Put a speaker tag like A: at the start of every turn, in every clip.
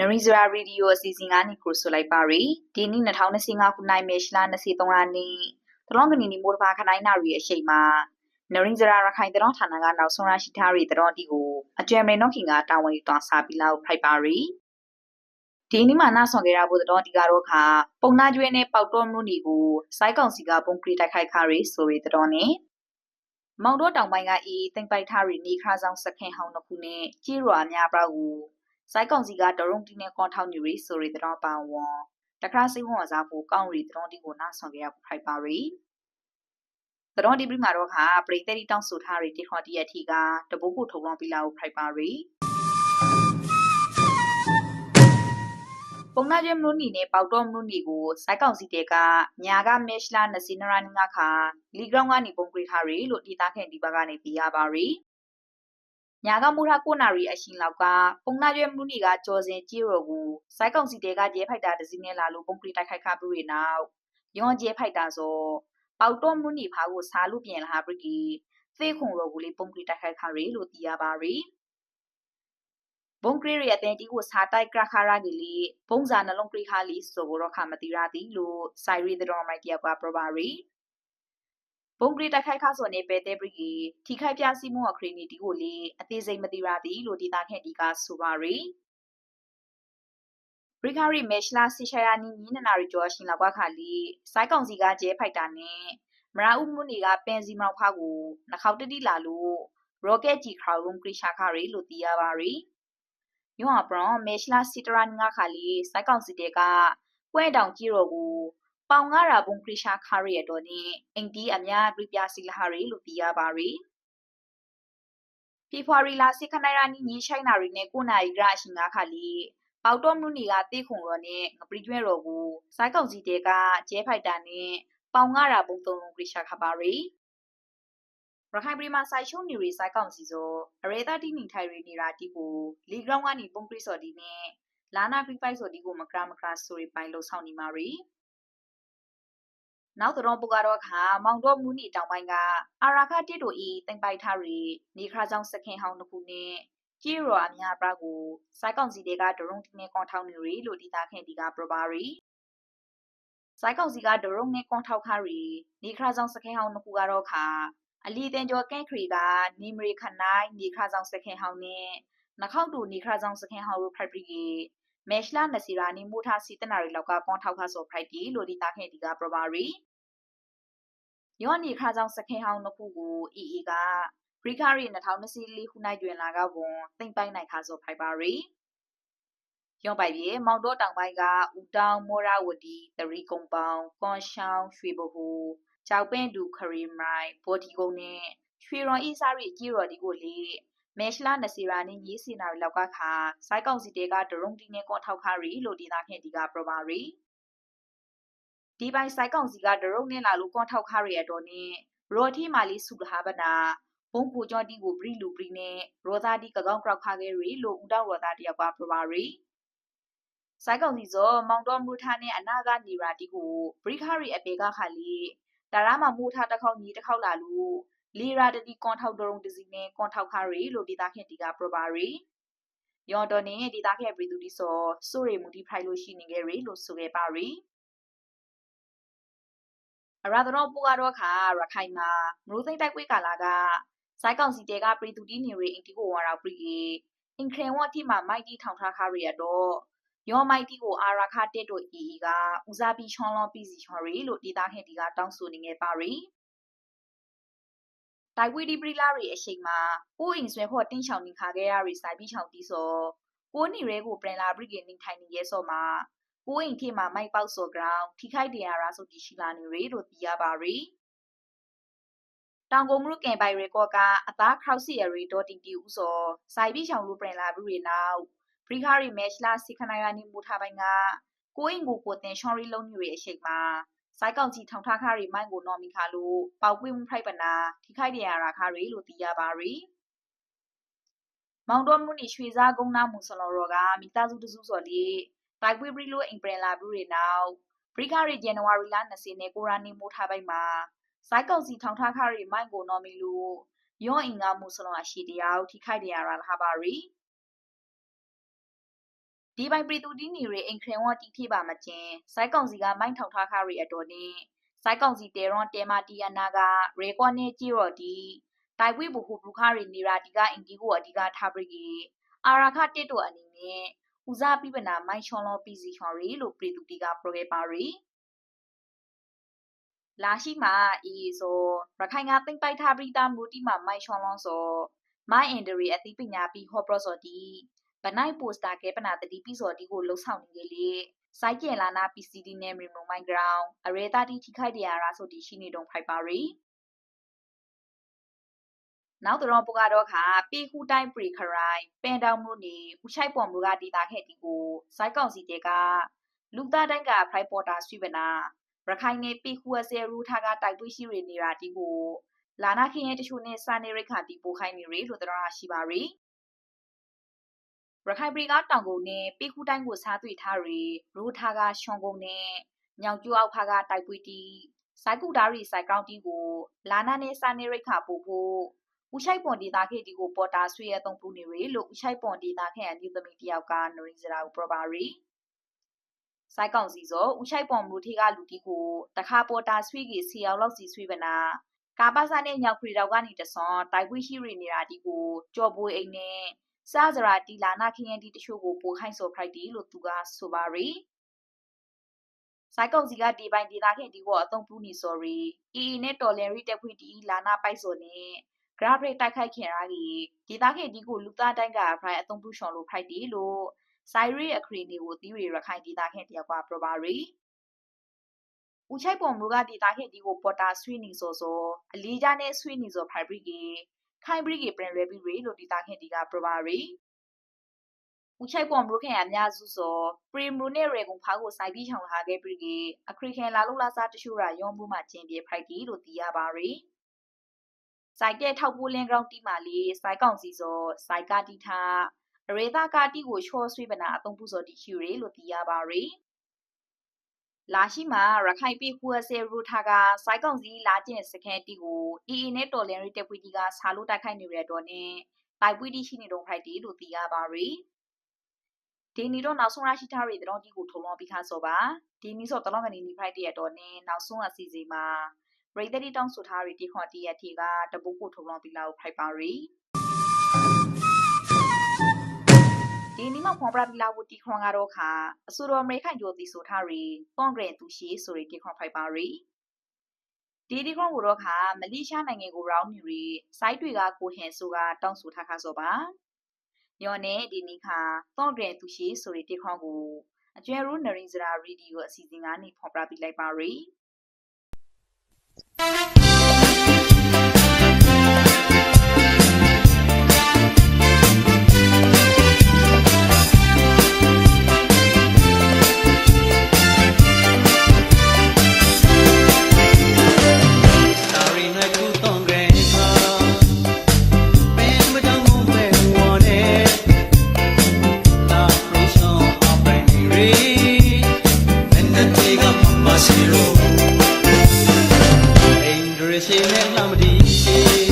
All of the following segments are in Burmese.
A: နရီဇရာရေဒီယိုအစီအစဉ်ကနေကိုဆိုလိုက်ပါရီဒီနေ့2025ခုနှစ်မေရှလာ23ရက်နေ့တလောင်းကနီနီမိုးတပါခနိုင်နာရီအရှိန်မှာနရီဇရာရခိုင်တရောဌာနကနောက်ဆုံးရရှိထားရီတရောတီကိုအကျွမ်းမေနော့ခင်ကတာဝန်ယူသွားစာပြီးလောက်ဖိုက်ပါရီဒီနေ့မှနာဆောင်ခဲ့ရဖို့တော့ဒီကတော့ခါပုံနာကျွဲနဲ့ပေါက်တော်မှုနီကိုစိုက်ကောင်စီကပုံကရီတိုက်ခိုက်ခါရီဆိုရီတတော်နဲ့မောင်တော့တောင်ပိုင်းကအေးတင်ပိုက်ထားရီနေခါဆောင်စခင်ဟောင်းတစ်ခုနဲ့ကြီးရွာများပြောက်ကို စိုက်ကောင်စီကဒရုံတီနဲ့ကွန်ထောက်ညူရီဆိုရီတော့ပါဝွန်တခါစိဝွန်အစားကိုကောင်းရီတရုံတီကိုနာဆောင်ခဲ့ရဖိုက်ပါရီတရုံတီပြမှာတော့ခါပရိသတ်တီတောင်းဆိုထားရီတိခေါ်တီရဲ့ထီကတဘိုးကိုထုံလောင်းပြီးလာကိုဖိုက်ပါရီပုံနာကျမလို့နီနဲ့ပေါတော့မလို့နီကိုစိုက်ကောင်စီတဲကညာကမက်ရှလာနစီနရာနငါခါလီဂရောင်းကနေပုံကရိထားရီလို့ဒေတာခင်ဒီဘက်ကနေပြရပါရီ ညာကမူထကိုနာရီအရှင်လောက်ကပုံနာရွဲမှုနီကကြော်စင်ကြီးရောကိုစိုက်ကောင်စီတဲကကျဲဖိုက်တာတစည်းနဲ့လာလို့ပုံကရိတိုက်ခိုက်ခါပြီးနောက်ယွန်ကျဲဖိုက်တာဆိုပေါတော့မှုနီဖာကိုစားလို့ပြင်လာပရိကီသေခုံရောကိုလေးပုံကရိတိုက်ခိုက်ခါရီလို့သိရပါရီဘုံကရီရဲ့အတဲ့တီကိုစားတိုက်ကရခါရာဂီလီဘုံစာနှလုံးကရိခါလီဆိုကိုတော့ခမတိရသည်လို့ဆိုင်ရီတဲ့တော်မိုက်တီယာကပရပါရီ ဘုံကရီတက်ခိုက်ခါဆိုနေပဲတဲ့ပရီထိခိုက်ပြစီမှုအခရီနီတီကိုလေအသေးစိတ်မတိရသည်လို့ဒေတာခဲ့ဒီကဆိုပါရီပရီကာရီမက်ရှလာစီရှာယာနီနီနနာရီကျော်ရှင်လောက်ခါလီစိုက်ကောင်စီကကျဲဖိုက်တာနဲ့မရာဥမှုနီကပန်စီမောက်ဖားကိုနှခေါက်တတိလာလို့ရော့ကက်ဂျီခရောင်လုံးကရီရှာခါရီလို့သိရပါရီယွန်အပရောမေရှလာစီတရန်ငါခါလီစိုက်ကောင်စီတဲကကွဲတောင်ကြီးရောကို ပေါင်ငါရာဘုံခရရှာခါရီရတော့နေအင်တီအများပြပြစီလာဟာရီလို့သိရပါရီဖေဖော်ဝါရီလစစ်ခနိုင်ရာနီညီချိုင်းနာရီနဲ့ကိုနာရီကရှင်ငါခါလီပေါတော့မှုနီကတေးခုံရောနဲ့ငပရီကျွဲရောကိုစိုက်ကောင်စီတဲကကျဲဖိုက်တာနဲ့ပေါင်ငါရာဘုံသုံးလုံးခရရှာခါပါရီရခိုင်ပြည်မှာစိုက်ချုံနေရီစိုက်ကောင်စီဆိုအရေတာတိနေထိုင်ရီနေတာတီကိုလီဂရောင်းကနေပုံပရိစော်ဒီနဲ့လာနာခရီပိုက်စော်ဒီကိုမကရမကရဆိုရီပိုင်လို့ဆောင်နေမှာရီ နောက်တော့ပူကတော့ခါမောင်တော့မူနီတောင်ပိုင်းကအာရာခတစ်တို့ဤတင်ပိုက်ထားရီနေခါကြောင့်စခင်ဟောင်းတစ်ခုနဲ့ကြေးရောအများပြကိုစိုက်ကောင်စီတွေကဒရုံတင်းနဲ့ကွန်ထောက်နေရီလို့ဒီသားခင်ဒီကပရပါရီစိုက်ကောင်စီကဒရုံနဲ့ကွန်ထောက်ခါရီနေခါကြောင့်စခင်ဟောင်းတစ်ခုကတော့ခါအလီတင်ကျော်ကန့်ခရီကနေမရီခနိုင်နေခါကြောင့်စခင်ဟောင်းနဲ့နှခောက်တူနေခါကြောင့်စခင်ဟောင်းတို့ဖက်ပရီမက်ရှလာနစီရာနီမူထားစီတနာရီလောက်ကကွန်ထောက်ခါဆိုဖိုက်တီလို့ဒီသားခင်ဒီကပရပါရီ ယောနီခါကြောင့်စခင်ဟောင်းနှစ်ခုကိုအီအီကပရိခရီ2024ခုနိုင်တွင်လာကဝန်သိမ့်ပိုင်နိုင်ခါဆိုဖိုက်ပါရီယောပိုင်ပြေမောင်တော့တောင်ပိုင်းကဦးတောင်မောရဝတီတရီကုံပေါင်ကွန်ရှောင်းရွှေဘဟုကြောက်ပင့်တူခရီမိုင်ဘော်ဒီကုံနဲ့ရွှေရော်ဤစားရီကြီးရော်ဒီကိုလေမဲရှလာနစီရာနီညီစီနာရီလောက်ကခါစိုက်ကောင်စီတေကဒရုံတီနဲ့ကောထောက်ခါရီလို့ဒေတာခင်ဒီကပရပါရီ ဒီပိုင်ဆိုင်ကောင်စီကဒရုံနဲ့လာလို့ကွန်ထောက်ခါရရတော့နဲ့ရော်တီမာလီစုလဟာဘနာဘုံပူကြောတီကိုပရီလူပရီနဲ့ရောသားတီကကောင်းကောက်ခါခဲ့ရီလို့ဦးတော်ရောသားတယောက်ကပရပါရီဆိုင်ကောင်စီဇောမောင်တော်မူထားနဲ့အနာကနေရာတီကိုပရိခါရီအပေကခါလီဒါရမမူထားတစ်ခေါက်ညီတစ်ခေါက်လာလို့လီရာတတီကွန်ထောက်ဒရုံတစီနဲ့ကွန်ထောက်ခါရီလို့ဒေတာခင်တီကပရပါရီယော်တော်နဲ့ဒေတာခင်ပရီသူတီစောစိုးရီမူတီဖိုင်လို့ရှိနေခဲ့ရီလို့ဆိုခဲ့ပါရီ အရာတော်ပူကတော့ခါရခိုင်မှာမလို့သိတိုက်ကွေးကာလာကစိုက်ကောင်စီတဲကပရီတူတီနေရီအင်တီကိုဝါရာပရီအင်ခရင်ဝတ်တီမှာမိုက်တီထောင်ထားခါရီရတော့ယောမိုက်တီကိုအာရာခတက်တို့အီကဦးစားပြီးချွန်လွန်ပြီးစီချော်ရီလို့ဒေတာခင်ဒီကတောင်းဆိုနေငယ်ပါရီတိုက်ဝီဒီပရီလာရီအရှိန်မှာကိုအိမ်ဆွဲဖို့တင်းချောင်နေခါခဲ့ရရီစိုက်ပြီးချောင်တီးစောကိုနီရဲကိုပရင်လာပရီကနေထိုင်နေရဲစောမှာ ကိုအိမ်ခေမှာမိုက်ပေါက်စော်ကောင်ထိခိုက်တရားရာဆိုတည်ရှိလာနေရီလို့သိရပါရီတောင်ကုန်မှုကင်ပိုင်ရီကော့ကအသားခရောက်စီရရီဒေါ်တင်တီဦးစောစိုက်ပြီးချောင်လူပရင်လာပြီးနောက်ပရီခါရီမက်ချ်လာစီခနိုင်ယာနီမူထားပိုင်းကကိုအိမ်ကိုကိုတင်ရှော်ရီလုံးညူရီအရှိတ်မှာစိုက်ကောင်ကြီးထောင်ထားခါရီမိုင်းကိုနော်မီခါလို့ပေါက်ကွေးမှုဖိုက်ပနာထိခိုက်တရားရာခါရီလို့သိရပါရီမောင်တော်မှုနီရွှေစားကုန်းနာမှုဆလော်ရောကမိသားစုတစုစော်လေး တိုက်ပွေးပြီးလို့အင်ပရင်လာပြီးရနောက်ပရိခရီဇန်နဝါရီလ20နဲ့ကိုရာနီမိုထားပိုက်မှာစိုက်ကောင်စီထောင်ထားခရီမိုင်ကိုနော်မီလူယောအင်္ဂါမှုစလုံးအရှိတရားထိခိုက်တရားရလာပါရီဒီပိုင်ပရီတူတီနီရီအိမ်ခရင်ဝတီထိပါမကျင်စိုက်ကောင်စီကမိုင်းထောက်ထားခရီအတော်နဲ့စိုက်ကောင်စီတေရွန်တေမာတီယနာကရေကောနေကြည့်ရော်ဒီတိုင်ဝိဘူခုဘူခရီနီရာဒီကအင်ဒီကိုအဓိကထားပရီအာရာခတစ်တို့အနေနဲ့ ဦးစားပြပနာမိုင်းချွန်လောပီစီချွန်ရီလို့ပရီတူတီကပရိုဂရပါရီလာရှိမှာအီဆိုရခိုင်ကသိမ့်ပိုက်ထားပြီးသားမူတီမှာမိုင်းချွန်လောဆိုမိုင်းအင်ဒရီအသိပညာပြီးဟော့ပရောဆိုဒီဗနိုင်ပိုစတာကဲပနာတတိပိစော်ဒီကိုလှုပ်ဆောင်နေလေလေစိုက်ကျင်လာနာ PCD နဲ့ Memo Mine Ground အရေတာတီထိခိုက်တရားရာဆိုဒီရှိနေတုံဖိုက်ပါရီ နောက်တော့ပကတော့ခါပေခုတိုင်းပရီခရိုင်ပန်တောင်မြို့နေဦးချိုက်ပေါ်မြို့ကဒေတာခဲ့တီကိုစိုက်ကောင်စီတဲကလူသားတိုင်းကဖရိုက်ပေါ်တာဆွေးပနာရခိုင်နေပေခုအစဲရူထားကတိုက်ပွေးရှိရနေတာတီကိုလာနာခင်ရဲ့တချို့နဲ့စာနေရိခါတီပိုခိုင်းနေရလို့တော်ရှိပါရီရခိုင်ပြည်ကတောင်ကုန်နဲ့ပေခုတိုင်းကိုစားတွေ့ထားရီရူထားကရှွန်ကုန်နဲ့ညောင်ကျူအောက်ဖာကတိုက်ပွေးတီစိုက်ကူဒါရီစိုက်ကောင်းတီကိုလာနာနဲ့စာနေရိခါပို့ဖို့ ဦးချိုက်ပွန်ဒေတာခေတီကိုပေါ်တာဆွေရသုံးပူနေရလို့ဦးချိုက်ပွန်ဒေတာခေအန်ဒီသမီတယောက်ကနရီစရာကိုပြောပါရီစိုက်ကောင်စီစောဦးချိုက်ပွန်မူထေကလူတီကိုတခါပေါ်တာဆွေကြီးစီအောင်လောက်စီဆွေပနာကာပါစာနဲ့ညောက်ခရီတောက်ကနေတဆွန်တိုက်ပွေးရှိရနေတာဒီကိုကြော်ပွေးအိမ်နဲ့စားစရာတီလာနာခရင်ဒီတချို့ကိုပိုခိုင်းစော်ဖရိုက်တီလို့သူကဆိုပါရီစိုက်ကုံစီကဒီပိုင်းဒေတာခင်ဒီကိုအသုံးပြုနေ sorry အီအီနဲ့တော်လန်ရီတက်ဖွေတီလာနာပိုက်စော်နဲ့ graphic တိုက်ခိုက်ခင်ရာကြီးဒေတာခင်ဒီကိုလူသားတိုင်းကဖရိုက်အသုံးပြုရှော်လို့ဖရိုက်တီလို့ဆိုင်ရီအခရီနေကိုသီးရီရခိုင်ဒေတာခင်တယောက်ကပြောပါရီဦးချိုက်ပေါ်မူကဒေတာခင်ဒီကိုပေါ်တာဆွေးနေစောစောအလေးကြနဲ့ဆွေးနေစောဖိုင်ဘရီကေခိုင်ဘရီကေပြန်လွယ်ပြီးရီလို့ဒေတာခင်ဒီကပြောပါရီဦးချိုက်ပေါ်မလို့ခင်အများစုစောပရီမူနဲ့ရေကုန်ဖားကိုစိုက်ပြီးချောင်လာခဲ့ပြီးကေအခရီခင်လာလို့လာစားတချို့ရာရုံးမှုမှကျင်းပြေဖိုက်တီလို့သိရပါရီ စိုက်တဲ့ထောက်ပိုးလင်းကောင်တီမာလေးစိုက်ကောင်စီစောစိုက်ကာတီထားအရေသာကာတီကိုချောဆွေးပနာအသုံးပြုစောတီချူရီလို့သိရပါရီလာရှိမှာရခိုင်ပြည်ခုအစဲရူထာကစိုက်ကောင်စီလာကျင်စကန်တီကိုအီအီနဲ့တော်လန်ရီတက်ပွေးတီကဆာလို့တိုက်ခိုက်နေရတော့နဲ့တိုက်ပွေးတီရှိနေတော့ဖိုက်တီလို့သိရပါရီဒီနီတော့နောက်ဆုံးရရှိထားရတဲ့တော့ဒီကိုထုံလုံးပြီးခါစောပါဒီနီဆိုတလုံးကနေနီဖိုက်တီရတော့နဲ့နောက်ဆုံးအစီအစဉ်မှာ ရိတ်တီတောင်းဆိုထားရတဲ့ခွန်တီရတီကတပုတ်ကိုထုံလုံးပြီးလာကိုဖိုက်ပါရီဒီနီမဖွန်ပရာပီလာဝတီခွန်ကတော့ခါအဆိုတော်အမေရိကန်ဂျိုတီဆိုထားရီကွန်ဂရက်သူရှိဆိုရီတီခွန်ဖိုက်ပါရီဒီဒီခွန်ကိုတော့ခါမလေးရှားနိုင်ငံကိုရောင်းနေရီစိုက်တွေကကိုဟန်ဆိုကတောင်းဆိုထားခါဆိုပါညော်နဲ့ဒီနီခါတော့ဂရက်သူရှိဆိုရီတီခွန်ကိုအကျွဲရူနရီဇရာရီဒီကိုအစီအစဉ်ကနေဖွန်ပရာပီလိုက်ပါရီ
B: Thank you. ရှင်နဲ့လှမ်းမတီး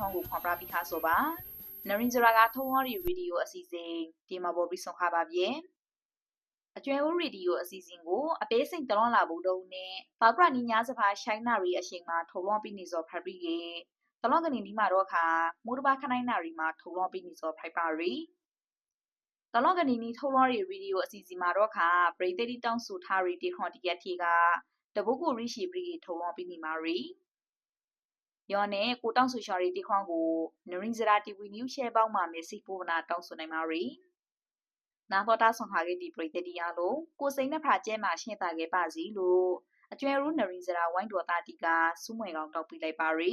A: ထားတဲ့ဒီခွန်ကိုခွန်ပြပြီးခါဆိုပါနရင်ဂျရာကထုံးဝရီရေဒီယိုအစီအစဉ်ဒီမှာပေါ်ပြီးဆုံးခါပါဗျအကျွဲဦးရေဒီယိုအစီအစဉ်ကိုအပေးစိန်တလွန်လာဘူးတော့နဲ့ဘာပရနီညာစဖာရှိုင်းနာရီအချိန်မှာထုံလွန်ပြီးနေစောဖတ်ပြီးရေတလွန်ကနေဒီမှာတော့ခါမိုးတဘာခနိုင်နာရီမှာထုံလွန်ပြီးနေစောဖိုက်ပါရီတလွန်ကနေနီထုံလွန်ရီရေဒီယိုအစီအစဉ်မှာတော့ခါပရိသတ်တီတောင်းဆိုထားရီဒီခွန်တီကက်တီကတပုတ်ကိုရီရှိပြီးထုံလွန်ပြီးနေမှာရီ ယောနဲ့ကိုတောင်းဆိုရှာရီတီခွန်ကိုနရင်ဇရာတီဗီနျူးရှဲပေါင်းမှာမေစီပိုးနာတောင်းဆိုနိုင်ပါရီနာဘောတာဆောင်ခါခဲ့ဒီပရိသတ်တရားလို့ကိုစိန်နဲ့ဖာကျဲမှာရှင်းတာခဲ့ပါစီလို့အကျွဲရူးနရင်ဇရာဝိုင်းတော်တာတီကစူးမွေကောင်တောက်ပြလိုက်ပါရီ